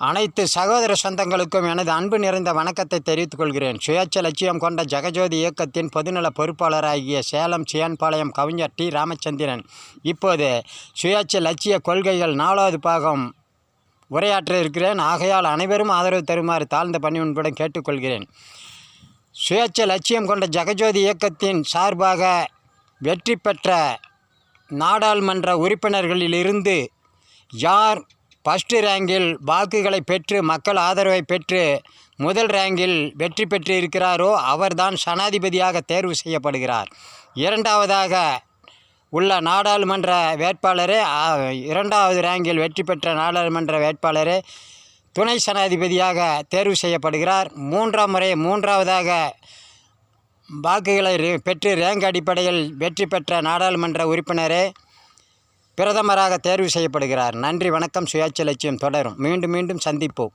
அனைத்து சகோதர சொந்தங்களுக்கும் எனது அன்பு நிறைந்த வணக்கத்தை தெரிவித்துக் கொள்கிறேன் சுயேட்சை லட்சியம் கொண்ட ஜெகஜோதி இயக்கத்தின் பொதுநல பொறுப்பாளராகிய சேலம் சியான்பாளையம் கவிஞர் டி. ராமச்சந்திரன். இப்போது சுயேட்ச லட்சிய கொள்கைகள் நாலாவது பாகம் உரையாற்ற இருக்கிறேன். ஆகையால் அனைவரும் ஆதரவு தருமாறு தாழ்ந்த பணி உன்புடன் கேட்டுக்கொள்கிறேன். சுயாட்ச லட்சியம் கொண்ட ஜெகஜோதி இயக்கத்தின் சார்பாக வெற்றி பெற்ற நாடாளுமன்ற உறுப்பினர்களிலிருந்து யார் ஃபஸ்ட்டு ரேங்கில் வாக்குகளை பெற்று மக்கள் ஆதரவை பெற்று முதல் ரேங்கில் வெற்றி பெற்று இருக்கிறாரோ அவர்தான் சனாதிபதியாக தேர்வு செய்யப்படுகிறார். இரண்டாவதாக உள்ள நாடாளுமன்ற வேட்பாளரே இரண்டாவது ரேங்கில் வெற்றி பெற்ற நாடாளுமன்ற வேட்பாளரே துணை சனாதிபதியாக தேர்வு செய்யப்படுகிறார். மூன்றாம் முறை மூன்றாவதாக வாக்குகளை பெற்று ரேங்க் அடிப்படையில் வெற்றி பெற்ற நாடாளுமன்ற உறுப்பினரே பிரதமராக தேர்வு செய்யப்படுகிறார். நன்றி வணக்கம் சுயாட்சி லட்சியம் தொடரும். மீண்டும் மீண்டும் சந்திப்போம்.